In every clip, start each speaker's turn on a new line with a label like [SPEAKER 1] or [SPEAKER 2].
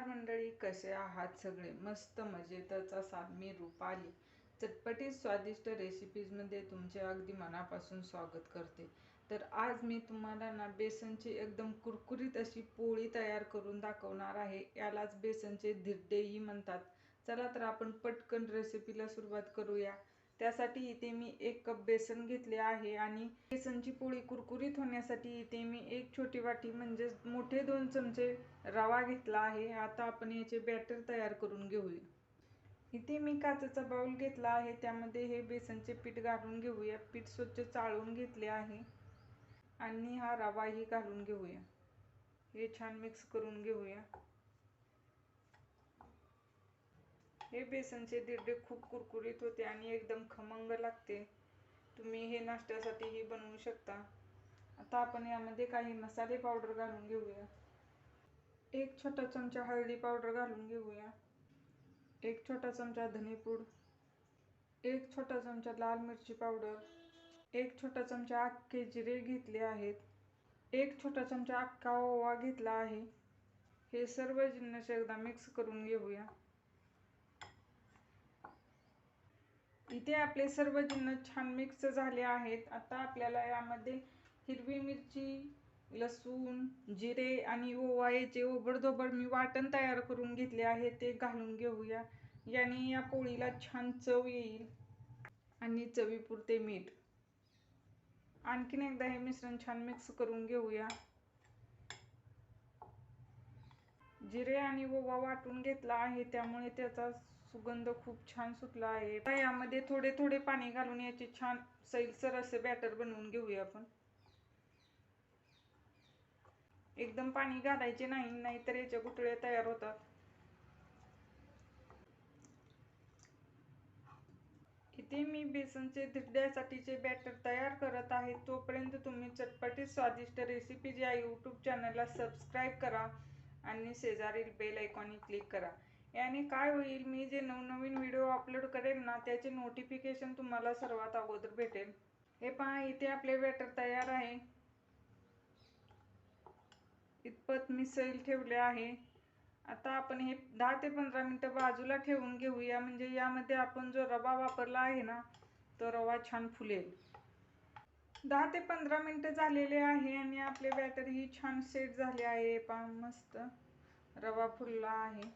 [SPEAKER 1] नमस्कार मंडळी कसे आहात सगळे? मस्त मजेतच असाल. मी रुपाली. चटपटीत स्वादिष्ट रेसिपीजमध्ये तुमचे अगदी मनापासून स्वागत करते. तर आज मी तुम्हाला ना बेसनची एकदम कुरकुरीत अशी पोळी तयार करून दाखवणार आहे. यालाच बेसनचे धिरडेही म्हणतात. चला तर आपण पटकन रेसिपीला सुरुवात करूया. त्यासाठी इथे मी एक कप बेसन घेतले आहे आणि बेसनची पोळी कुरकुरीत होण्यासाठी इथे मी एक छोटी वाटी म्हणजे मोठे दोन चमचे रवा घेतला आहे. आता आपण याचे बॅटर तयार करून घेऊया. इथे मी काचेचा बाउल घेतला आहे. त्यामध्ये हे बेसनचे पीठ घालून घेऊया. पीठ स्वच्छ चाळून घेतले आहे. आणि हा रवाही घालून घेऊया. हे छान मिक्स करून घेऊया. हे बेसनचे दिरडे खूप कुरकुरीत होते आणि एकदम खमंग लागते. तुम्ही हे नाश्त्यासाठीही बनवू शकता. आता आपण यामध्ये काही मसाले पावडर घालून घेऊया. एक छोटा चमचा हळदी पावडर घालून घेऊया. एक छोटा चमचा धनेपूड एक छोटा चमचा लाल मिरची पावडर. एक छोटा चमचा अख्खे जिरे घेतले आहेत. एक छोटा चमचा अख्खा ओवा घेतला आहे. हे सर्व जिन्नस एकदा मिक्स करून घेऊया. इथे आपले सर्व जिन्न छान मिक्स झाले आहेत. आता आपल्याला यामध्ये हिरवी मिरची लसूण जिरे आणि ओवा याचे ओबडधोबड मी वाटण तयार करून घेतले आहे ते घालून घेऊया. याने या पोळीला छान चव येईल आणि चवीपुरते मीठ. आणखीन एकदा हे मिश्रण छान मिक्स करून घेऊया. जिरे आणि ओवा वाटून घेतला आहे त्यामुळे त्याचा सुगंध खूप छान सुटला आहे. यामध्ये थोडे थोडे पाणी घालून याचे छान सैलसर असे बॅटर बनवून घेऊया आपण. एकदम पाणी घालायचे नाही नाहीतर याच्या गुटळ्या तयार होतात. इथे मी बेसनचे धिरड्यासाठीचे बॅटर तयार करत आहे. तोपर्यंत तुम्ही चटपटीत स्वादिष्ट रेसिपीज या यूट्यूब चॅनलला सबस्क्राईब करा आणि शेजारील बेल आयकॉनी क्लिक करा. याने काय होईल मी जे नवनवीन व्हिडिओ अपलोड करेन ना त्याचे नोटिफिकेशन तुम्हाला सर्वात अगोदर भेटेल. हे पहा इथे आपले बॅटर तयार आहे. इतपत मी सैल ठेवले आहे. आता आपण हे दहा ते पंधरा मिनटं बाजूला ठेवून घेऊया. म्हणजे यामध्ये आपण जो रवा वापरला आहे ना तो रवा छान फुलेल. दहा ते पंधरा मिनटं झालेले आहे आणि आपले बॅटरही छान सेट झाले आहे. पा मस्त रवा फुलला आहे.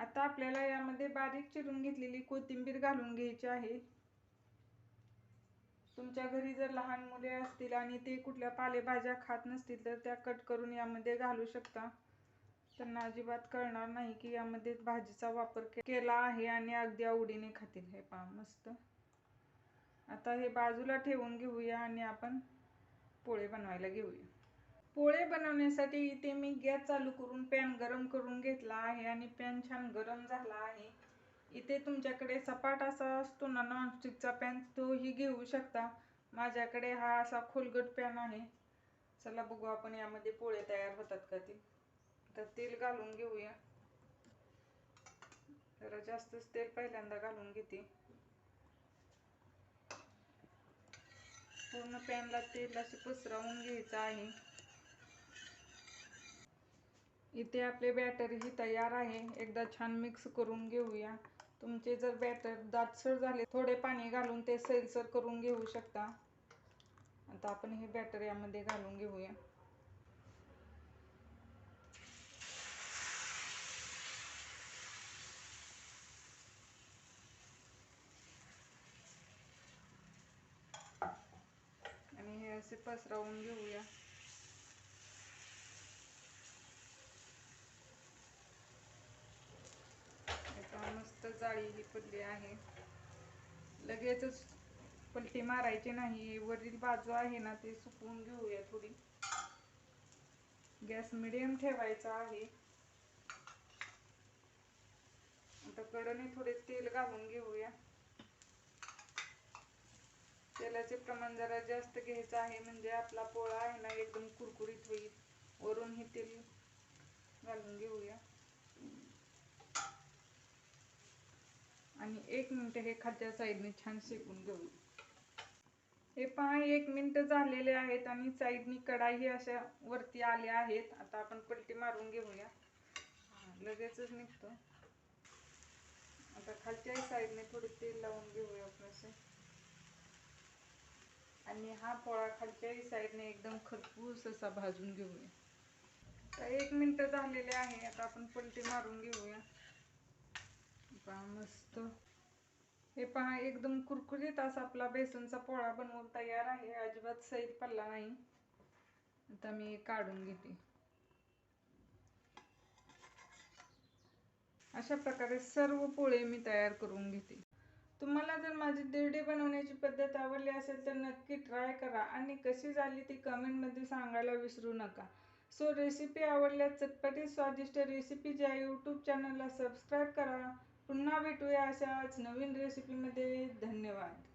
[SPEAKER 1] आता आपल्याला यामध्ये बारीक चिरून घेतलेली कोथिंबीर घालून घ्यायची आहे. तुमच्या घरी जर लहान मुले असतील आणि ते कुठल्या पालेभाज्या खात नसतील तर त्या कट करून यामध्ये घालू शकता. त्यांना अजिबात कळणार नाही की यामध्ये भाजीचा वापर केला आहे आणि अगदी आवडीने खातील. हे पहा मस्त. आता हे बाजूला ठेवून घेऊया आणि आपण पोळे बनवायला घेऊया. पोळे बनवण्यासाठी इथे मी गॅस चालू करून पॅन गरम करून घेतला आहे आणि पॅन छान गरम झाला आहे. इथे तुमच्याकडे सपाट असा असतो ना नॉनस्टिकचा पॅन तोही घेऊ शकता. माझ्याकडे हा असा खोलगट पॅन आहे. चला बघू आपण यामध्ये पोळे तयार होतात का ते. तर तेल घालून घेऊया. जरा जास्तच तेल पहिल्यांदा घालून घेते. पूर्ण पॅनला तेल असे पसरवून घ्यायचं आहे. इथे आपले बॅटर ही तयार आहे. एकदा छान मिक्स करून घेऊया. तुमचे जर बॅटर दाटसर झाले थोडे पाणी घालून ते सैलसर करून घेऊ शकता. आता आपण हे बॅटर यामध्ये घालून घेऊया. आणि हे असे पसरवून घेऊया आता डाळी ही पडली आहे. लगेचच पलटी मारायची नाही. वरील बाजू आहे ना ते सुकवून घेऊया थोडी. गॅस मिडियम ठेवायचा आहे. आता कडने थोडे तेल घालून घेऊया. तेलाचे प्रमाण जरा जास्त घ्यायचं आहे. म्हणजे आपला पोळा आहे ना एकदम कुरकुरीत होईल. वरून हे तेल घालून घेऊया. आणि एक मिनटं हे खालच्या साईडने छान शेकून घेऊ. हे पहा एक मिनटं झालेले आहेत आणि साईडनी कढाई अशा वरती आल्या आहेत. आता आपण पलटी मारून घेऊया. लगेचच निघतो. आता खालच्याही साईडने थोडे तेल लावून घेऊया आपण असे. आणि हा पोळा खालच्याही साईडने एकदम खरपूस असा भाजून घेऊया. आता एक मिनटं झालेले आहे. आता आपण पलटी मारून घेऊया. मस्त. हे पहा एकदम कुरकुरीत असा आपला बेसनचा पोळा बनवून तयार आहे. अजिबात सैल पडला नाही. आता मी काढून घेते. अशा प्रकारे सर्व पोळे मी तयार करून घेते. तुम्हाला जर माझी दिरडी बनवण्याची पद्धत आवडली असेल तर नक्की ट्राय करा. आणि कशी झाली ती कमेंटमध्ये सांगायला विसरू नका. सो रेसिपी आवडल्यास चटपटीत स्वादिष्ट रेसिपी ज्या यूट्यूब चॅनलला सबस्क्राईब करा. पुन्हा भेटूया अशाच नवीन रेसिपीमध्ये धन्यवाद.